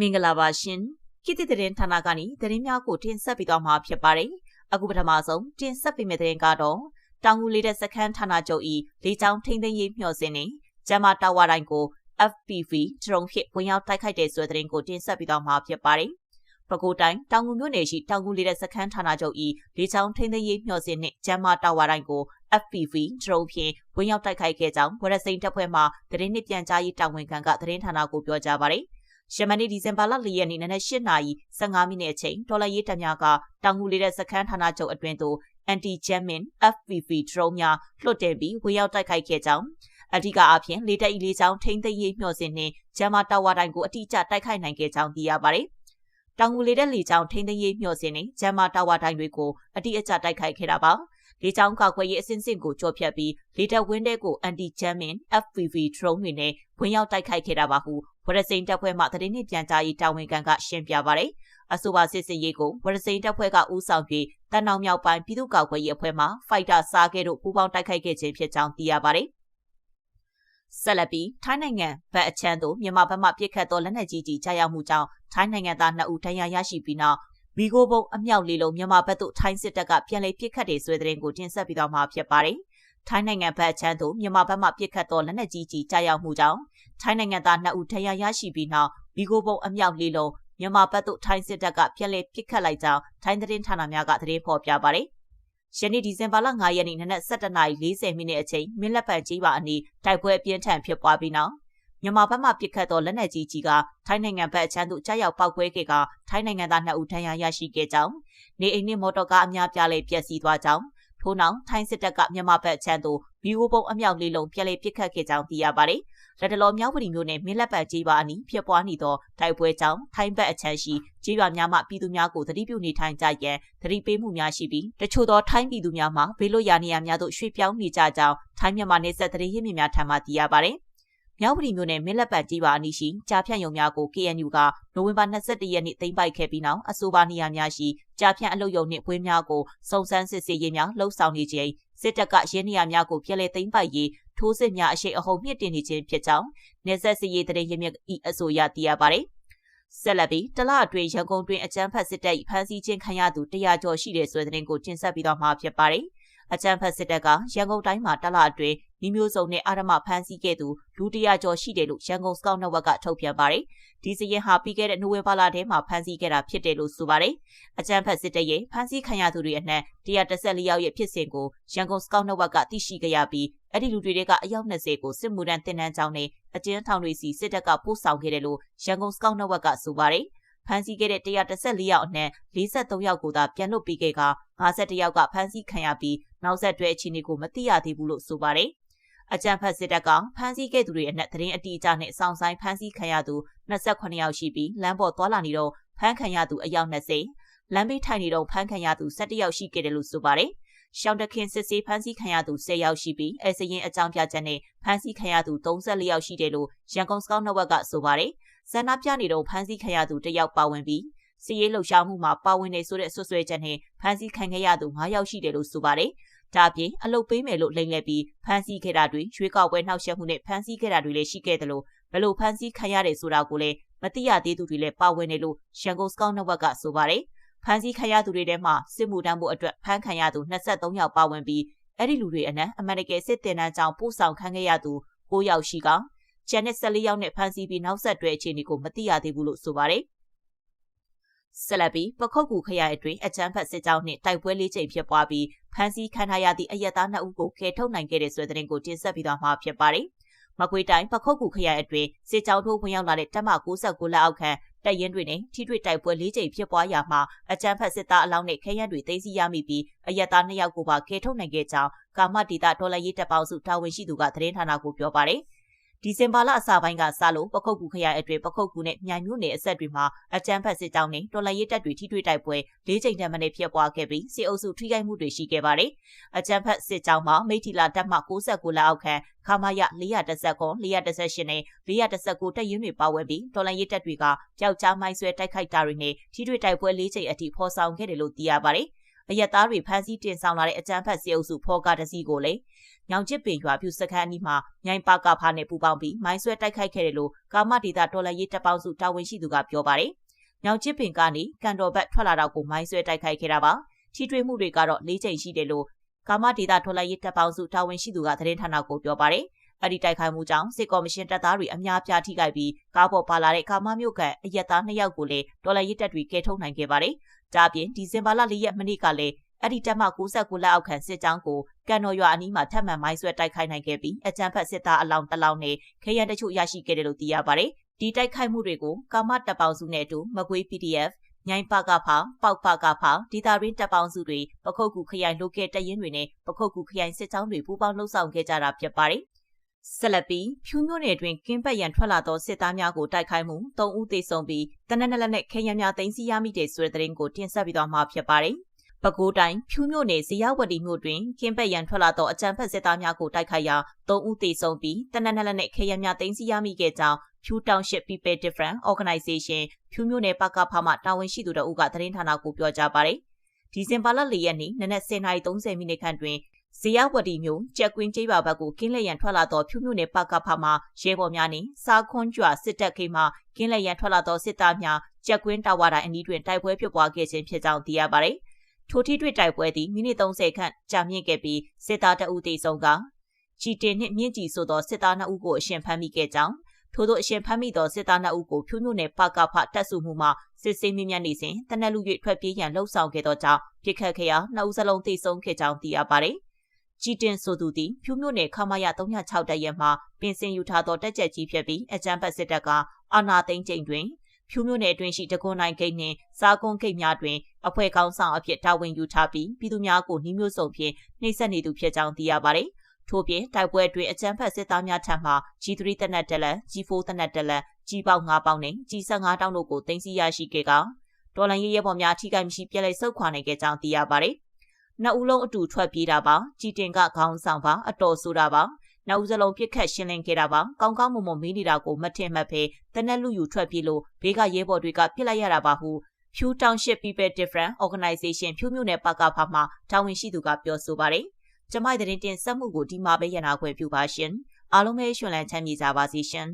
မင်္ဂလာပါရှင်ခေတ်သစ်သတင်းဌာနကနေသတင်းများကိုတင်ဆက်ပေးသွားမှာဖြစ်ပါတယ်အခုပထမဆုံးတင်ဆက်ပေးမယ့်သတင်းကတော့တောင်ငူလေးတဲ့စခန်းဌာနချုပ်ဤလေကြောင်းထိန်းသိမ်းရေးမျှော်စင်နေဂျမာတာဝါတိုင်းကို FPV ဒရုန်းဖြင့်ဝင်ရောက်တိုက်ခိုက်တဲ့ဆိုတဲ့သတင်းကိုတင်ဆက်ပေးသွားမှာဖြစ်ပါတယ်ပဲခူးတိုင်းတောင်ငူမြို့နယ်ရှိတောင်ငူလေးတဲ့စခန်းဌာနချုပ်ဤလေကြောင်းထိန်းသိမ်းရေးမျှော်စင်နှင့်ဂျမာတာဝါတိုင်းကို FPV ဒရုန်းဖြင့်ဝင်ရောက်တိုက်ခိုက်ခဲ့ကြောင်းဝရစိန်တပ်ဖွဲ့မှသတင်းနှင့်ပြန်ကြားရေးတာဝန်ခံကသတင်းဌာနကိုပြောကြားပါတယ်။ ယမနေ့ဒီဇင်ဘာလ၄ရက်နေ့နနက်၈နာရီ15မိနစ်အချိန်ဒေါ်လာရေးတပ်များကတောင်ငူလေးတဲ့စခန်းဌာနချုပ်အတွင်းသို့ anti-jamming FPV drone များလွှတ်တင်ပြီးဝင်ရောက်တိုက်ခိုက်ခဲ့ကြောင်းအဓိကအားဖြင့်လေတပ်ဤလေးချောင်းထိန်းသိမ်းရေးမျှော်စင်နှင့်ဂျမာတာဝါတိုင်းကိုအတိအကျတိုက်ခိုက်နိုင်ခဲ့ကြောင်းသိရပါတယ်။တောင်ငူလေးတဲ့လေချောင်းထိန်းသိမ်းရေးမျှော်စင်နှင့်ဂျမာတာဝါတိုင်းတွေကိုအတိအကျတိုက်ခိုက်ခဲ့တာပါ။ လေကြောင်းကောက်ွယ်ရေးအစဉ်စဉ်ကိုကြော်ဖြတ်ပြီးလေတပ်ဝင်းတဲကို anti-jamming FPV drone တွေနဲ့ဝင်ရောက်တိုက်ခိုက်ခဲ့တာပါဟုဝရစိန်တပ်ဖွဲ့မှသတင်းနှင့်ပြန်ကြားရေးတာဝန်ခံကရှင်းပြပါရယ်အဆိုပါစစ်စင်ရေးကိုဝရစိန်တပ်ဖွဲ့ကဦးဆောင်ပြီးတန်အောင်မြောက်ပိုင်းပြည်သူ့ကာကွယ်ရေးအဖွဲ့မှဖိုက်တာစားကဲတို့ပူးပေါင်းတိုက်ခိုက်ခဲ့ခြင်းဖြစ်ကြောင်းသိရပါရယ်ဆက်လက်ပြီးထိုင်းနိုင်ငံဗတ်အချမ်းသို့မြန်မာဘက်မှပြစ်ခတ်သောလက်နက်ကြီးကြီးကြားရောက်မှုကြောင့်ထိုင်းနိုင်ငံသား2ဦးဒဏ်ရာရရှိပြီးနောက် မီဂိုဘုံအမြောက်လေးလုံးမြန်မာဘက်သို့ထိုင်းစစ်တပ်ကပြန်လည်ပစ်ခတ်တဲ့ဆွဲတဲ့ရင်ကိုတင်ဆက်ပြီးတော့မှာဖြစ်ပါတယ်။ထိုင်းနိုင်ငံဘက်ချမ်းသို့မြန်မာဘက်မှပြစ်ခတ်သောလက်နက်ကြီးကြီးကြားရောက်မှုကြောင့်ထိုင်းနိုင်ငံသား2ဦးထရရရှိပြီးနောက်မီဂိုဘုံအမြောက်လေးလုံးမြန်မာဘက်သို့ထိုင်းစစ်တပ်ကပြန်လည်ပစ်ခတ်လိုက်ကြောင်းထိုင်းသတင်းဌာနများကသတင်းဖော်ပြပါတယ်။ယနေ့ဒီဇင်ဘာလ9ရက်နေ့နနက်7:40မိနစ်အချိန်မင်းလက်ပံကြီးပါအနီးတိုက်ပွဲအပြင်းထန်ဖြစ်ပွားပြီးနောက် မြန်မာဘက်မှပစ်ခတ်သောလက်နက်ကြီးကြီးကထိုင်းနိုင်ငံဘက်အချမ်းသို့ကြားရောက်ပောက်ကွဲခဲ့ကထိုင်းနိုင်ငံသား2ဦးထဏ်ရာရရှိခဲ့ကြောင်းနေအိမ်နှင့်မော်တော်ကားအများပြားလည်းပျက်စီးသွားကြောင်းထို့နောက်ထိုင်းစစ်တပ်ကမြန်မာဘက်အချမ်းသို့ဘီအိုပုံအမြောက်လေးလုံးပြက်လေးပစ်ခတ်ခဲ့ကြောင်းသိရပါတယ်။လက်တလောမြောက်ပရီမျိုးနဲ့မင်းလက်ပံကြီးပါအနီးဖြစ်ပွားနေသောတိုက်ပွဲကြောင့်ထိုင်းဘက်အချမ်းရှိကြီးရွာများမှပြည်သူများကိုသတိပြုနေထိုင်ကြရန်သတိပေးမှုများရှိပြီးတချို့သောထိုင်းပြည်သူများမှဘေးလွတ်ရာနေရာများသို့ရွှေ့ပြောင်းနေကြကြောင်းထိုင်းမြန်မာနေဆက်သတိရင်းမြစ်များထံမှသိရပါတယ်။ မြောက်ပရီမြို့နယ်မင်းလက်ပတ်ကြီးပါအနီးရှိကြားဖြန့်ရုံများကို KNU ကနိုဝင်ဘာ22ရက်နေ့သိမ်းပိုက်ခဲ့ပြီးနောက်အဆိုပါနေရာများရှိကြားဖြန့်အလုပ်ရုံနှင့်ပွဲများကိုစုံစမ်းစစ်ဆေးရေးများလှုပ်ဆောင်နေခြင်းစစ်တပ်ကရင်းနေရာများကိုပြည်လဲသိမ်းပိုက်ရေးထိုးစစ်များအရှိအဟုန်မြင့်တင်နေခြင်းဖြစ်ကြောင်းနေဆက်စစ်ရေးတရင်ရမြဤအဆိုရသိရပါတယ်ဆက်လက်ပြီးတလအတွင်းရန်ကုန်တွင်အကြမ်းဖက်စစ်တပ်ဖမ်းဆီးခြင်းခံရသူ100ကျော်ရှိတဲ့ဆိုတဲ့သတင်းကိုတင်ဆက်ပြီးတော့မှာဖြစ်ပါတယ်။အကြမ်းဖက်စစ်တပ်ကရန်ကုန်တိုင်းမှာတလအတွင်း မိမျိုးစုံနဲ့အာရမဖမ်းဆီးခဲ့သူလူတရာကျော်ရှိတယ်လို့ရန်ကုန်စကောက်နယ်ဝက်ကထုတ်ပြန်ပါတယ်။ဒီစရင်ဟာပြီးခဲ့တဲ့နိုဝင်ဘာလထဲမှာဖမ်းဆီးခဲ့တာဖြစ်တယ်လို့ဆိုပါတယ်။အကြမ်းဖက်စစ်တပ်ရဲ့ဖမ်းဆီးခံရသူတွေအနှံ့114ယောက်ရဲ့ဖြစ်စဉ်ကိုရန်ကုန်စကောက်နယ်ဝက်ကသိရှိခဲ့ရပြီးအဲ့ဒီလူတွေကအယောက်20ကိုစစ်မှုထမ်းတင်နန်းကြောင်းနဲ့အကျဉ်းထောင်တွေစီစစ်တပ်ကပို့ဆောင်ခဲ့တယ်လို့ရန်ကုန်စကောက်နယ်ဝက်ကဆိုပါတယ်။ဖမ်းဆီးခဲ့တဲ့114ယောက်အနက်43ယောက်ကိုသာပြန်လွှတ်ပေးခဲ့က51ယောက်ကဖမ်းဆီးခံရပြီးနောက်ဆက်တွဲအခြေအနေကိုမသိရသေးဘူးလို့ဆိုပါတယ်။ အကြံဖတ်စစ်တပ်ကဖမ်းဆီးခဲ့သူတွေအနက်သတင်းအတိအကျနဲ့စောင့်ဆိုင်ဖမ်းဆီးခံရသူ28ယောက်ရှိပြီးလမ်းပေါ်သွားလာနေတော့ဖမ်းခံရသူအယောက်20လမ်းဘေးထိုင်နေတော့ဖမ်းခံရသူ17ယောက်ရှိခဲ့တယ်လို့ဆိုပါတယ်။ရှောင်းတခင်စစ်ဆေးဖမ်းဆီးခံရသူ10ယောက်ရှိပြီးအဲစရင်အကြောင်းပြချက်နဲ့ဖမ်းဆီးခံရသူ34ယောက်ရှိတယ်လို့ရန်ကုန်စကောက်နှုတ်ကဆိုပါတယ်။ဆန္ဒပြနေတော့ဖမ်းဆီးခံရသူတယောက်ပါဝင်ပြီးစီရေးလှုပ်ရှားမှုမှာပါဝင်နေဆိုတဲ့ဆွဆွဲချက်နဲ့ဖမ်းဆီးခံခဲ့ရသူ9ယောက်ရှိတယ်လို့ဆိုပါတယ်။ ဒါပြင်အလုတ်ပေးမယ်လို့လိမ်လည်ပြီးဖမ်းဆီးခဲ့တာတွေရွေးကောက်ပွဲနှောက်ယှက်မှုနဲ့ဖမ်းဆီးခဲ့တာတွေလည်းရှိခဲ့တယ်လို့ဘယ်လိုဖမ်းဆီးခံရတယ်ဆိုတာကိုလည်းမသိရသေးသူတွေလည်းပါဝင်နေလို့ရန်ကုန်စကောက်နဝက်ကဆိုပါတယ်။ဖမ်းဆီးခံရသူတွေထဲမှာစစ်မှုတန်းဖို့အတွက်ဖမ်းခံရသူ23ယောက်ပါဝင်ပြီးအဲ့ဒီလူတွေအနက်အမေရိကန်စစ်တင်တန်းကြောင့်ပို့ဆောင်ခံခဲ့ရသူ9ယောက်ရှိကကျန်တဲ့14ယောက်နဲ့ဖမ်းဆီးပြီးနောက်ဆက်တွဲအခြေအနေကိုမသိရသေးဘူးလို့ဆိုပါတယ်။ ဆက်လက်ပြီးပခုတ်ကူခရိုင်အတွင်းအကြမ်းဖက်စစ်ကြောင်းနှင့်တိုက်ပွဲလေးချိန်ဖြစ်ပွားပြီးဖမ်းဆီးခံထားရသည့်အရက်သား2ဦးကိုကယ်ထုတ်နိုင်ခဲ့တဲ့ဆွေသတင်းကိုတင်ဆက်ပြီးသွားမှာဖြစ်ပါတယ်။မကွေးတိုင်းပခုတ်ကူခရိုင်အတွင်းစစ်ကြောင်းထိုးဝင်ရောက်လာတဲ့တပ်မ69လက်အောက်ခံတပ်ရင်းတွေနဲ့ထိတွေ့တိုက်ပွဲလေးချိန်ဖြစ်ပွားရာမှာအကြမ်းဖက်စစ်သားအလောင်းနဲ့ခဲယမ်းတွေသိမ်းဆည်းရမိပြီးအရက်သား2ယောက်ကိုပါကယ်ထုတ်နိုင်ခဲ့ကြောင်းကာမတီတာဒေါ်လာရေးတပ်ပေါင်းစုတာဝန်ရှိသူကသတင်းဌာနကိုပြောပါတယ်။ ဒီဇင်ဘာလအစပိုင်းကစလို့ပခုတ်ကူခရိုင်အတွင်းပခုတ်ကူနဲ့မြိုင်မြို့နယ်အဆက်တွေမှာအကြမ်းဖက်စစ်ကြောင်းနဲ့တော်လှန်ရေးတပ်တွေထိတွေ့တိုက်ပွဲ၄ချိန်တန်းမနေ့ဖြစ်ပွားခဲ့ပြီးစစ်အုပ်စုထိခိုက်မှုတွေရှိခဲ့ပါတယ်။အကြမ်းဖက်စစ်ကြောင်းမှာမိထီလာတပ်မှ69လက်အောက်ခံခမာယ419 418နဲ့419တပ်ရင်းတွေပါဝင်ပြီးတော်လှန်ရေးတပ်တွေကပျောက်ကြားမိုင်းဆွဲတိုက်ခိုက်တာတွေနဲ့ထိတွေ့တိုက်ပွဲ၄ချိန်အထိဖော်ဆောင်ခဲ့တယ်လို့သိရပါတယ်။ အရက်သားတွေဖမ်းဆီးတင်ဆောင်လာတဲ့အကြမ်းဖက်စစ်အုပ်စုဖော်ကားတစီကိုလည်းညောင်ချစ်ပင်ရွာပြူစခန်းအနီးမှာမြိုင်ပါကဖာနဲ့ပူးပေါင်းပြီးမိုင်းဆွဲတိုက်ခိုက်ခဲ့တယ်လို့ကာမဒေတာတော်လရေးတပ်ပေါင်းစုတာဝန်ရှိသူကပြောပါတယ်။ညောင်ချစ်ပင်ကနေကန်တော်ဘက်ထွက်လာတော့ကိုမိုင်းဆွဲတိုက်ခိုက်ခဲ့တာပါ။ချီထွေးမှုတွေကတော့၄ချိန်ရှိတယ်လို့ကာမဒေတာတော်လရေးတပ်ပေါင်းစုတာဝန်ရှိသူကသတင်းဌာနကိုပြောပါတယ်။အဲ့ဒီတိုက်ခိုက်မှုကြောင့်စစ်ကော်မရှင်တပ်သားတွေအများပြားထိခိုက်ပြီးကားပေါ်ပါလာတဲ့ကာမမြို့ကအရက်သား၂ယောက်ကိုလည်းဒေါ်လာရစ်တပ်တွေကဲထုတ်နိုင်ခဲ့ပါတယ်။ ဒါပြင်ဒီဇင်ဘာလ၄ရက်မနေ့ကလည်းအဲ့ဒီတပ်မ69လက်အောက်ခံစစ်ကြောင်းကိုကန်တော်ရွာအနီးမှာထပ်မံမိုင်းဆွဲတိုက်ခိုက်နိုင်ခဲ့ပြီးအကြမ်းဖက်စစ်သားအလောင်းတစ်လောင်းနဲ့ခရမ်းတချို့ရရှိခဲ့တယ်လို့သိရပါတယ်။ဒီတိုက်ခိုက်မှုတွေကိုကာမတပ်ပေါင်းစုနဲ့အတူမကွေး PDF မြိုင်ပကဖပေါက်ပကဖဒေတာရင်းတပ်ပေါင်းစုတွေပခုတ်ကူခရိုင်လိုကယ်တရင်တွေနဲ့ပခုတ်ကူခရိုင်စစ်ကြောင်းတွေပူးပေါင်းလှုပ်ဆောင်ခဲ့ကြတာဖြစ်ပါတယ်။ ဆက်လက်ပြီးဖြူးမျိုးနယ်တွင်ကင်းပတ်ရန်ထွက်လာသောစစ်သားများကိုတိုက်ခိုက်မှု၃ဦးသေဆုံးပြီးတနက်နက်လက်နဲ့ခဲယမ်းများသိမ်းဆည်းရမိတဲ့ဆိုတဲ့သတင်းကိုတင်ဆက်ပြီးတော့မှာဖြစ်ပါတယ်။ပဲခူးတိုင်းဖြူးမြို့နယ်ဇေယဝတီမြို့တွင်ကင်းပက်ရန်ထွက်လာသောအကြမ်းဖက်စစ်သားများကိုတိုက်ခိုက်ရာ၃ဦးသေဆုံးပြီးတနက်နက်လက်နဲ့ခေရများသိမ်းဆည်းရမိခဲ့ကြောင်းဖြူးတောင်ရှစ် People Different Organization ဖြူးမြို့နယ်ပကဖမှတာဝန်ရှိသူတို့ကသတင်းဌာနကိုပြောကြားပါတယ်။ဒီဇင်ဘာလ၄ရက်နေ့နနက်10:30မိနစ်ခန့်တွင် ဇေယဝတီမြို့ကြက်ကွင်းကျေးရွာဘက်ကိုကင်းလက်ရန်ထွက်လာသောဖြူမြို့နယ်ပကဖမှရဲဘော်များနှင့်စားခွန်းကျွာစစ်တပ်ခိမှကင်းလက်ရန်ထွက်လာသောစစ်သားများကြက်ကွင်းတာဝါတိုင်းအနီးတွင်တိုက်ပွဲဖြစ်ပွားခဲ့ခြင်းဖြစ်ကြောင်းသိရပါသည်။ထိုထိတွေ့တိုက်ပွဲသည်မိနစ်30ခန့်ကြာမြင့်ခဲ့ပြီးစစ်သားတအုပ်တေဆုံးကချီတင်နှင့်မြင့်ကြီးဆိုသောစစ်သား2ဦးကိုအရှင်ဖမ်းမိခဲ့ကြောင်းထို့သောအရှင်ဖမ်းမိသောစစ်သား2ဦးကိုဖြူးမြို့နယ်ပကဖတပ်စုမှုမှစစ်ဆေးမြင့်မြတ်နေစဉ်တနက်လူ၍ထွက်ပြေးရန်လှုံ့ဆော်ခဲ့သောကြောင့်ပြစ်ခတ်ခဲ့ရာ2ဦးစလုံးတေဆုံးခဲ့ကြောင်းသိရပါသည် ကြည်တင်ဆိုသူသည်ဖြူးမြို့နယ်ခမရ306တပ်ရဲမှပင်စင်ယူထားသောတက်ကြက်ကြီးဖြစ်ပြီးအကြမ်းဖက်စစ်တပ်ကအာဏာသိမ်းချိန်တွင်ဖြူးမြို့နယ်အတွင်းရှိတကွန်နိုင်ဂိတ်နှင့်စားကွန်ဂိတ်များတွင်အဖွဲ့ကောင်းဆောင်အဖြစ်တာဝန်ယူထားပြီးပြည်သူများကိုနှီးမျိုးစုံဖြင့်နှိပ်စက်နေသူဖြစ်ကြောင်းသိရပါတယ်။ထို့ပြင်တိုက်ပွဲအတွင်းအကြမ်းဖက်စစ်သားများထံမှ G3 တနက်တလက် G4 တနက်တလက်ကြီးပေါက်9ပေါက်နဲ့ G15 တောင်းတို့ကိုတင်စီရရှိခဲ့ကဒေါ်လာရေးရဲဘော်များထိခိုက်မရှိပြက်လက်ဆုတ်ခွာနိုင်ခဲ့ကြောင်းသိရပါတယ်။ နှစ်ဦးလုံးအတူထွက်ပြေးတာပါ။ကြီးတင်ကခေါင်းဆောင်ပါအတော်ဆိုတာပါ။နောက်ဦးစလုံးပြစ်ခတ်ရှင်းလင်းခဲ့တာပါကောင်းကောင်းမွန်မွန်မင်းနေတာကိုမထင်မှတ်ဖဲတနက်လူယူထွက်ပြေးလို့ဘေးကရဲဘော်တွေကပြစ်လိုက်ရတာပါဟုဖြူတောင်ရှစ် People Different Organization ဖြူမြို့နယ်ပကဖမှာတာဝန်ရှိသူကပြောဆိုပါတယ်ကျမတဲ့တင်ဆက်မှုကိုဒီမှာပဲရနာခွင့်ပြုပါရှင်အားလုံးပဲရှင်လန်းချမ်းမြေကြပါစေရှင်